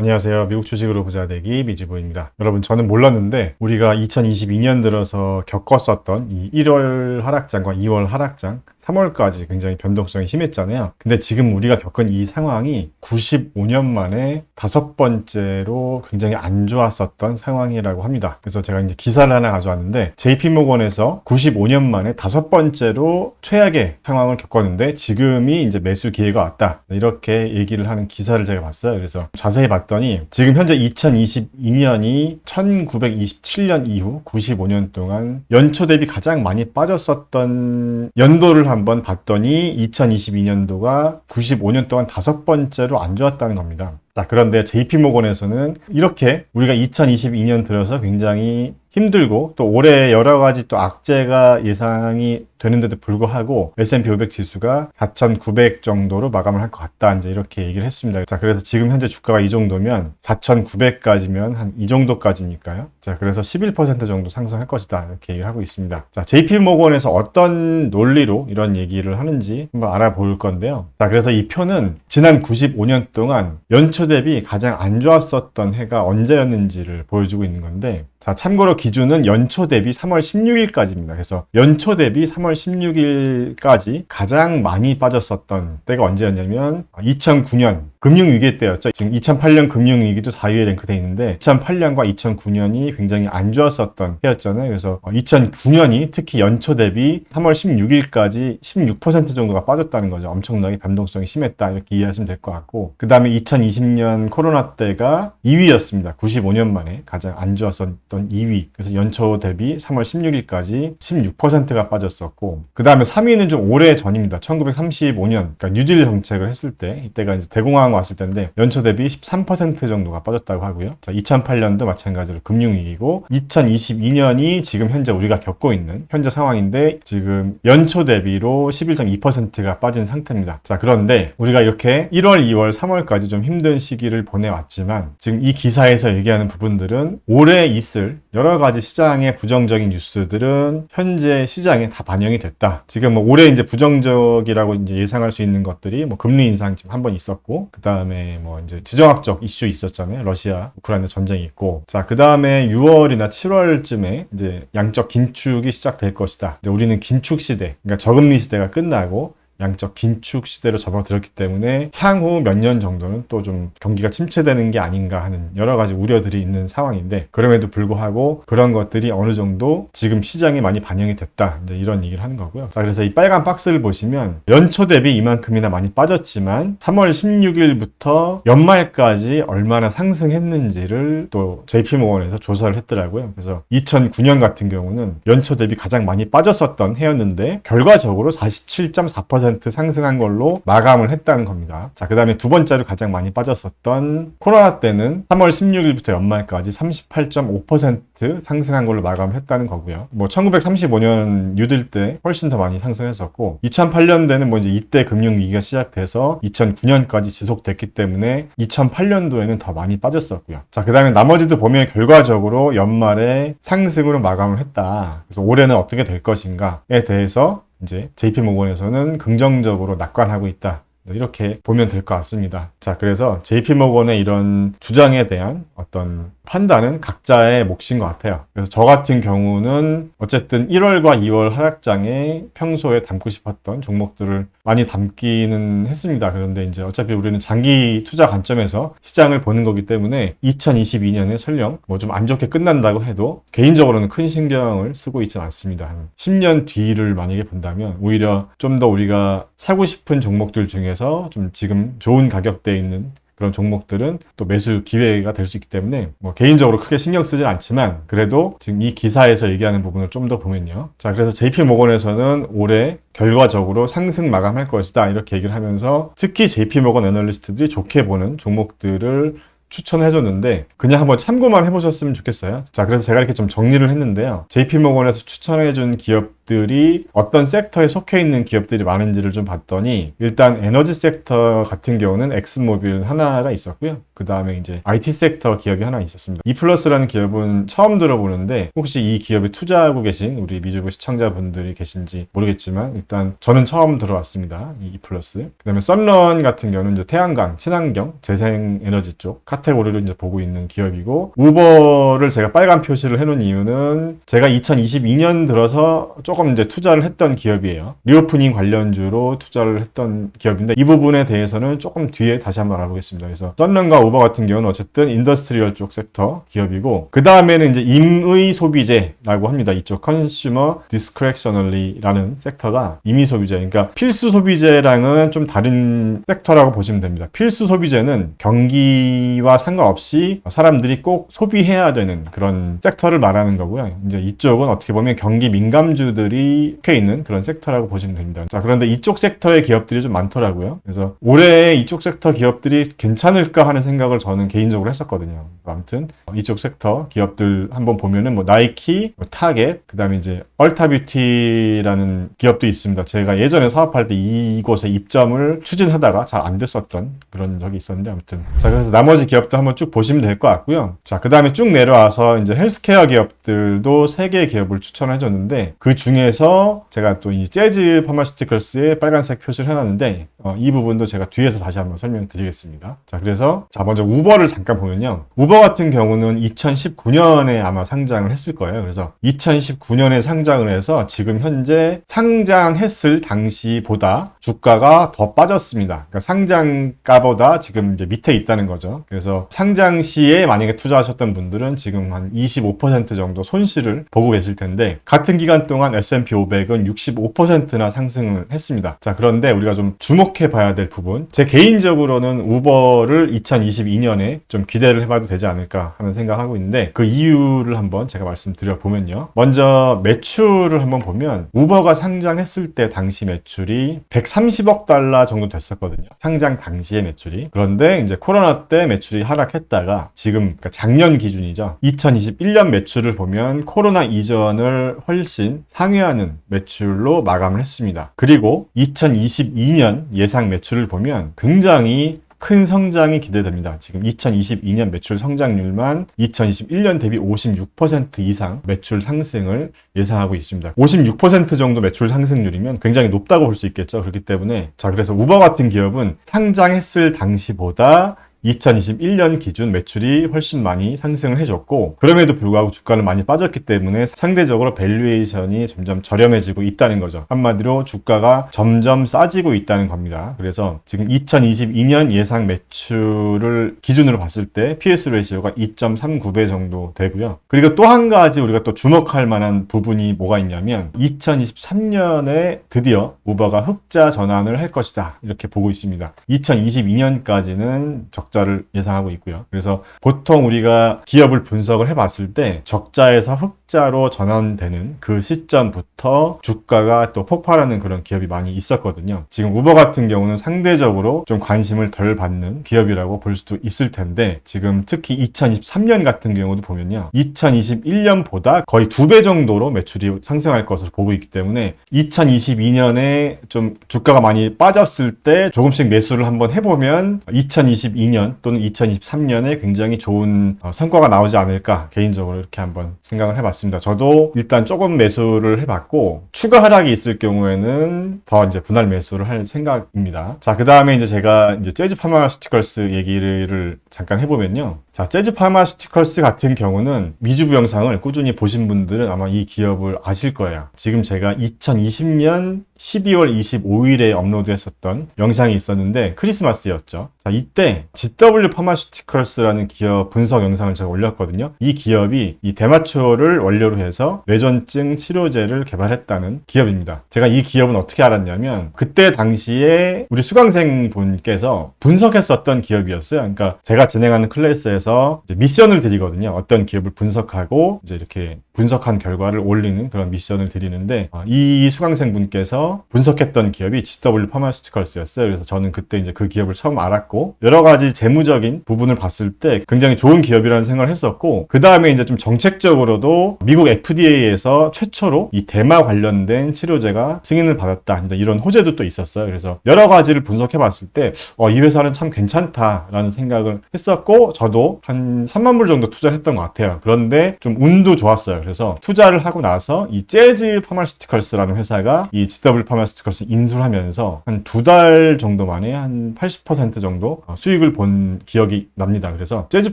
안녕하세요. 미국 주식으로 부자 되기 미지보입니다. 여러분, 저는 몰랐는데 우리가 2022년 들어서 겪었었던 이 1월 하락장과 2월 하락장, 3월까지 굉장히 변동성이 심했잖아요. 근데 지금 우리가 겪은 이 상황이 95년 만에 다섯 번째로 굉장히 안 좋았었던 상황이라고 합니다. 그래서 제가 이제 기사를 하나 가져왔는데 JP모건에서 95년 만에 다섯 번째로 최악의 상황을 겪었는데 지금이 이제 매수 기회가 왔다. 이렇게 얘기를 하는 기사를 제가 봤어요. 그래서 자세히 봤더니 지금 현재 2022년이 1927년 이후 95년 동안 연초 대비 가장 많이 빠졌었던 연도를 한번 봤더니 2022년도가 95년 동안 다섯 번째로 안 좋았다는 겁니다. 자, 그런데 JP모건에서는 이렇게 우리가 2022년 들어서 굉장히 힘들고 또 올해 여러 가지 또 악재가 예상이 되는데도 불구하고 S&P 500 지수가 4,900 정도로 마감을 할 것 같다. 이제 이렇게 얘기를 했습니다. 자, 그래서 지금 현재 주가가 이 정도면 4,900까지면 한 이 정도까지니까요. 자, 그래서 11% 정도 상승할 것이다. 이렇게 얘기를 하고 있습니다. 자, JP 모건에서 어떤 논리로 이런 얘기를 하는지 한번 알아볼 건데요. 자, 그래서 이 표는 지난 95년 동안 연초 대비 가장 안 좋았었던 해가 언제였는지를 보여주고 있는 건데 자, 참고로 기준은 연초 대비 3월 16일까지입니다. 그래서 연초 대비 3월 16일까지 가장 많이 빠졌었던 때가 언제였냐면 2009년 금융위기 때였죠. 지금 2008년 금융위기도 4위에 랭크되어 있는데 2008년과 2009년이 굉장히 안 좋았었던 해였잖아요. 그래서 2009년이 특히 연초 대비 3월 16일까지 16% 정도가 빠졌다는 거죠. 엄청나게 변동성이 심했다 이렇게 이해하시면 될 것 같고 그 다음에 2020년 코로나 때가 2위였습니다. 95년 만에 가장 안 좋았 었던 2위. 그래서 연초 대비 3월 16일까지 16%가 빠졌었고 그 다음에 3위는 좀 오래 전입니다. 1935년 그러니까 뉴딜 정책을 했을 때 이때가 이제 대공황 왔을 때인데 연초 대비 13% 정도가 빠졌다고 하고요. 자, 2008년도 마찬가지로 금융위기고 2022년이 지금 현재 우리가 겪고 있는 현재 상황인데 지금 연초 대비로 11.2%가 빠진 상태입니다. 자, 그런데 우리가 이렇게 1월, 2월, 3월까지 좀 힘든 시기를 보내왔지만 지금 이 기사에서 얘기하는 부분들은 올해 있을 여러 가지 시장의 부정적인 뉴스들은 현재 시장에 다 반영이 됐다. 지금 뭐 올해 이제 부정적이라고 이제 예상할 수 있는 것들이 뭐 금리 인상 지금 한 번 있었고 그 다음에 뭐 이제 지정학적 이슈 있었잖아요. 러시아 우크라이나 전쟁이 있고 자 그 다음에 6월이나 7월쯤에 이제 양적 긴축이 시작될 것이다. 이제 우리는 긴축 시대, 그러니까 저금리 시대가 끝나고 양적 긴축 시대로 접어들었기 때문에 향후 몇 년 정도는 또 좀 경기가 침체되는 게 아닌가 하는 여러 가지 우려들이 있는 상황인데 그럼에도 불구하고 그런 것들이 어느 정도 지금 시장에 많이 반영이 됐다 이런 얘기를 하는 거고요. 자 그래서 이 빨간 박스를 보시면 연초 대비 이만큼이나 많이 빠졌지만 3월 16일부터 연말까지 얼마나 상승했는지를 또 JP모건에서 조사를 했더라고요. 그래서 2009년 같은 경우는 연초 대비 가장 많이 빠졌었던 해였는데 결과적으로 47.4% 상승한 걸로 마감을 했다는 겁니다. 자, 그 다음에 두 번째로 가장 많이 빠졌었던 코로나 때는 3월 16일부터 연말까지 38.5% 상승한 걸로 마감을 했다는 거고요. 뭐 1935년 뉴딜 때 훨씬 더 많이 상승했었고 2008년대는 뭐 이제 이때 금융위기가 시작돼서 2009년까지 지속됐기 때문에 2008년도에는 더 많이 빠졌었고요. 자, 그 다음에 나머지도 보면 결과적으로 연말에 상승으로 마감을 했다. 그래서 올해는 어떻게 될 것인가에 대해서 이제 JP모건에서는 긍정적으로 낙관하고 있다. 이렇게 보면 될 것 같습니다. 자, 그래서 JP모건의 이런 주장에 대한 어떤 판단은 각자의 몫인 것 같아요. 그래서 저 같은 경우는 어쨌든 1월과 2월 하락장에 평소에 담고 싶었던 종목들을 많이 담기는 했습니다. 그런데 이제 어차피 우리는 장기 투자 관점에서 시장을 보는 거기 때문에 2022년에 설령 뭐 좀 안 좋게 끝난다고 해도 개인적으로는 큰 신경을 쓰고 있지는 않습니다. 한 10년 뒤를 만약에 본다면 오히려 좀 더 우리가 사고 싶은 종목들 중에서 좀 지금 좋은 가격대에 있는 그런 종목들은 또 매수 기회가 될 수 있기 때문에 뭐 개인적으로 크게 신경 쓰진 않지만 그래도 지금 이 기사에서 얘기하는 부분을 좀 더 보면요. 자, 그래서 JP 모건에서는 올해 결과적으로 상승 마감할 것이다 이렇게 얘기를 하면서 특히 JP 모건 애널리스트들이 좋게 보는 종목들을 추천을 해줬는데 그냥 한번 참고만 해보셨으면 좋겠어요. 자, 그래서 제가 이렇게 좀 정리를 했는데요. JP모건에서 추천해준 기업들 기업들이 어떤 섹터에 속해 있는 기업들이 많은지를 좀 봤더니 일단 에너지 섹터 같은 경우는 엑스모빌 하나가 있었고요. 그 다음에 이제 IT 섹터 기업이 하나 있었습니다. 이플러스라는 기업은 처음 들어보는데 혹시 이 기업에 투자하고 계신 우리 미주부 시청자분들이 계신지 모르겠지만 일단 저는 처음 들어왔습니다. 이 이플러스. 그 다음에 썬런 같은 경우는 이제 태양광, 친환경, 재생에너지 쪽 카테고리를 이제 보고 있는 기업이고 우버를 제가 빨간 표시를 해놓은 이유는 제가 2022년 들어서 조금 이제 투자를 했던 기업이에요. 리오프닝 관련주로 투자를 했던 기업인데 이 부분에 대해서는 조금 뒤에 다시 한번 알아보겠습니다. 그래서 썬런과 우버 같은 경우는 어쨌든 인더스트리얼 쪽 섹터 기업이고 그 다음에는 이제 임의 소비재라고 합니다. 이쪽 컨슈머 디스크렉셔널리라는 섹터가 임의 소비재, 그러니까 필수 소비재랑은 좀 다른 섹터라고 보시면 됩니다. 필수 소비재는 경기와 상관없이 사람들이 꼭 소비해야 되는 그런 섹터를 말하는 거고요. 이제 이쪽은 어떻게 보면 경기 민감주들 이 속해 있는 그런 섹터라고 보시면 됩니다. 자, 그런데 이쪽 섹터의 기업들이 좀 많더라고요. 그래서 올해 이쪽 sek터 기업들이 괜찮을까 하는 생각을 저는 개인적으로 했었거든요. 아무튼 이쪽 섹터 기업들 한번 보면은 뭐 나이키, 뭐 타겟, 그다음에 이제 얼타뷰티라는 기업도 있습니다. 제가 예전에 사업할 때 이곳에 입점을 추진하다가 잘 안 됐었던 그런 적이 있었는데 아무튼 자 그래서 나머지 기업도 한번 쭉 보시면 될 것 같고요. 자 그다음에 쭉 내려와서 이제 헬스케어 기업들도 세 개의 기업을 추천해 줬는데 그중 에서 제가 또 이 재즈 파마시티컬스에 빨간색 표시를 해놨는데 어, 이 부분도 제가 뒤에서 다시 한번 설명드리겠습니다. 자 그래서 자 먼저 우버를 잠깐 보면요. 우버 같은 경우는 2019년에 아마 상장을 했을 거예요. 그래서 2019년에 상장을 해서 지금 현재 상장했을 당시보다 주가가 더 빠졌습니다. 그러니까 상장가보다 지금 이제 밑에 있다는 거죠. 그래서 상장 시에 만약에 투자하셨던 분들은 지금 한 25% 정도 손실을 보고 계실 텐데 같은 기간 동안 S&P 500은 65%나 상승을 했습니다. 자 그런데 우리가 좀 주목해 봐야 될 부분 제 개인적으로는 우버를 2022년에 좀 기대를 해봐도 되지 않을까 하는 생각하고 있는데 그 이유를 한번 제가 말씀드려 보면요. 먼저 매출을 한번 보면 우버가 상장했을 때 당시 매출이 130억 달러 정도 됐었거든요. 상장 당시의 매출이. 그런데 이제 코로나 때 매출이 하락했다가 지금 그러니까 작년 기준이죠. 2021년 매출을 보면 코로나 이전을 훨씬 상 회하는 매출로 마감을 했습니다. 그리고 2022년 예상 매출을 보면 굉장히 큰 성장이 기대됩니다. 지금 2022년 매출 성장률만 2021년 대비 56% 이상 매출 상승을 예상하고 있습니다. 56% 정도 매출 상승률이면 굉장히 높다고 볼 수 있겠죠. 그렇기 때문에 자 그래서 우버 같은 기업은 상장했을 당시보다 2021년 기준 매출이 훨씬 많이 상승을 해줬고 그럼에도 불구하고 주가는 많이 빠졌기 때문에 상대적으로 밸류에이션이 점점 저렴해지고 있다는 거죠. 한마디로 주가가 점점 싸지고 있다는 겁니다. 그래서 지금 2022년 예상 매출을 기준으로 봤을 때 PS 레이시오가 2.39배 정도 되고요. 그리고 또 한 가지 우리가 또 주목할 만한 부분이 뭐가 있냐면 2023년에 드디어 우버가 흑자 전환을 할 것이다. 이렇게 보고 있습니다. 2022년까지는 적 적자를 예상하고 있고요. 그래서 보통 우리가 기업을 분석을 해봤을 때 적자에서 흑자로 전환되는 그 시점부터 주가가 또 폭발하는 그런 기업이 많이 있었거든요. 지금 우버 같은 경우는 상대적으로 좀 관심을 덜 받는 기업이라고 볼 수도 있을 텐데 지금 특히 2023년 같은 경우도 보면요. 2021년보다 거의 두 배 정도로 매출이 상승할 것으로 보고 있기 때문에 2022년에 좀 주가가 많이 빠졌을 때 조금씩 매수를 한번 해보면 2022년 2022년 또는 2023년에 굉장히 좋은 어, 성과가 나오지 않을까 개인적으로 이렇게 한번 생각을 해봤습니다. 저도 일단 조금 매수를 해봤고 추가 하락이 있을 경우에는 더 이제 분할 매수를 할 생각입니다. 자, 그 다음에 이제 제가 이제 재즈 파마 스티컬스 얘기를 잠깐 해보면요. 자, 재즈 파마스티컬스 같은 경우는 미주부 영상을 꾸준히 보신 분들은 아마 이 기업을 아실 거예요. 지금 제가 2020년 12월 25일에 업로드했었던 영상이 있었는데 크리스마스였죠. 자, 이때 GW 파마슈티컬스라는 기업 분석 영상을 제가 올렸거든요. 이 기업이 이 대마초를 원료로 해서 뇌전증 치료제를 개발했다는 기업입니다. 제가 이 기업은 어떻게 알았냐면 그때 당시에 우리 수강생 분께서 분석했었던 기업이었어요. 그러니까 제가 진행하는 클래스에서 미션을 드리거든요. 어떤 기업을 분석하고 이제 이렇게 분석한 결과를 올리는 그런 미션을 드리는데 아, 이 수강생 분께서 분석했던 기업이 GW 파마스티컬스였어요. 그래서 저는 그때 이제 그 기업을 처음 알았고 여러 가지 재무적인 부분을 봤을 때 굉장히 좋은 기업이라는 생각을 했었고 그 다음에 이제 좀 정책적으로도 미국 FDA에서 최초로 이 대마 관련된 치료제가 승인을 받았다 이런 호재도 또 있었어요. 그래서 여러 가지를 분석해 봤을 때 어, 이 회사는 참 괜찮다라는 생각을 했었고 저도 한 3만 불 정도 투자를 했던 것 같아요. 그런데 좀 운도 좋았어요. 그래서 투자를 하고 나서 이 재즈 파마스티컬스라는 회사가 이 GW 파마스티컬스 인수를 하면서 한 두 달 정도 만에 한 80% 정도 어, 수익을 본 기억이 납니다. 그래서 재즈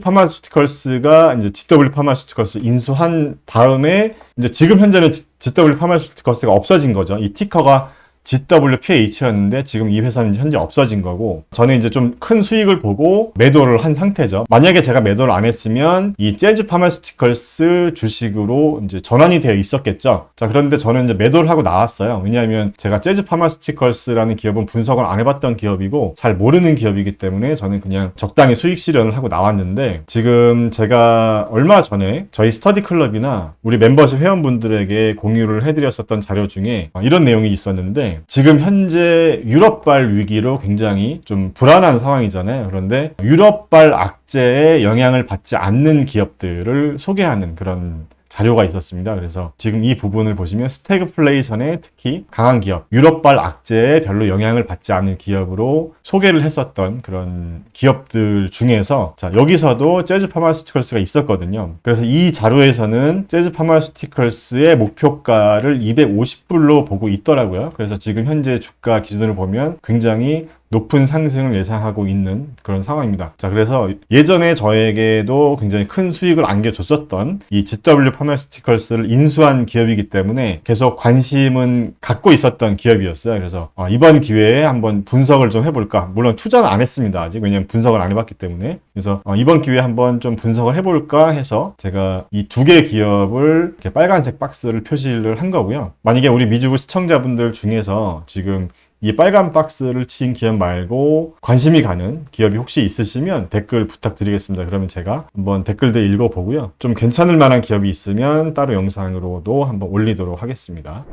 파마스티컬스가 이제 GW 파마스티컬스 인수한 다음에 이제 지금 현재는 GW 파마스티컬스가 없어진 거죠. 이 티커가 GWPH였는데 지금 이 회사는 현재 없어진 거고 저는 이제 좀 큰 수익을 보고 매도를 한 상태죠. 만약에 제가 매도를 안 했으면 이 재즈 파마스티컬스 주식으로 이제 전환이 되어 있었겠죠. 자 그런데 저는 이제 매도를 하고 나왔어요. 왜냐하면 제가 재즈 파마스티컬스라는 기업은 분석을 안 해봤던 기업이고 잘 모르는 기업이기 때문에 저는 그냥 적당히 수익 실현을 하고 나왔는데 지금 제가 얼마 전에 저희 스터디 클럽이나 우리 멤버십 회원분들에게 공유를 해드렸었던 자료 중에 이런 내용이 있었는데 지금 현재 유럽발 위기로 굉장히 좀 불안한 상황이잖아요. 그런데 유럽발 악재에 영향을 받지 않는 기업들을 소개하는 그런 자료가 있었습니다. 그래서 지금 이 부분을 보시면 스태그플레이션에 특히 강한 기업, 유럽발 악재에 별로 영향을 받지 않는 기업으로 소개를 했었던 그런 기업들 중에서 자 여기서도 재즈 파마스티컬스가 있었거든요. 그래서 이 자료에서는 재즈 파마스티컬스의 목표가를 250불로 보고 있더라고요. 그래서 지금 현재 주가 기준으로 보면 굉장히 높은 상승을 예상하고 있는 그런 상황입니다. 자, 그래서 예전에 저에게도 굉장히 큰 수익을 안겨줬었던 이 GW 파마스티컬스를 인수한 기업이기 때문에 계속 관심은 갖고 있었던 기업이었어요. 그래서 어, 이번 기회에 한번 분석을 좀 해볼까. 물론 투자는 안 했습니다. 아직. 왜냐면 분석을 안 해봤기 때문에. 그래서 어, 이번 기회에 한번 좀 분석을 해볼까 해서 제가 이 두 개 기업을 이렇게 빨간색 박스를 표시를 한 거고요. 만약에 우리 미주구 시청자분들 중에서 지금 이 빨간 박스를 친 기업 말고 관심이 가는 기업이 혹시 있으시면 댓글 부탁드리겠습니다. 그러면 제가 한번 댓글들 읽어보고요. 좀 괜찮을 만한 기업이 있으면 따로 영상으로도 한번 올리도록 하겠습니다.